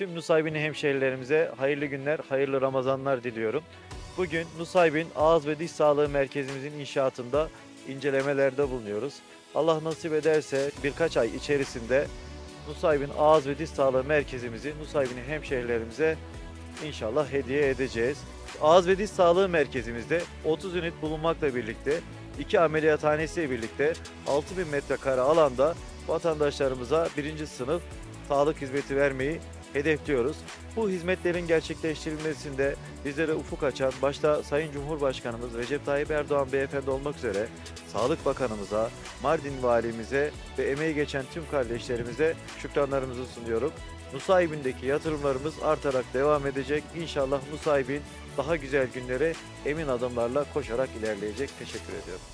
Tüm Nusaybin hemşehrilerimize hayırlı günler, hayırlı Ramazanlar diliyorum. Bugün Nusaybin Ağız ve Diş Sağlığı Merkezimizin inşaatında incelemelerde bulunuyoruz. Allah nasip ederse birkaç ay içerisinde Nusaybin Ağız ve Diş Sağlığı Merkezimizi Nusaybin hemşehrilerimize inşallah hediye edeceğiz. Ağız ve Diş Sağlığı Merkezimizde 30 ünit bulunmakla birlikte iki ameliyathanesiyle birlikte 6000 metrekare alanda vatandaşlarımıza birinci sınıf sağlık hizmeti vermeyi hedefliyoruz. Bu hizmetlerin gerçekleştirilmesinde bizlere ufuk açan başta Sayın Cumhurbaşkanımız Recep Tayyip Erdoğan Beyefendi olmak üzere Sağlık Bakanımıza, Mardin Valimize ve emeği geçen tüm kardeşlerimize şükranlarımızı sunuyorum. Nusaybin'deki yatırımlarımız artarak devam edecek. İnşallah Nusaybin daha güzel günlere emin adımlarla koşarak ilerleyecek. Teşekkür ediyorum.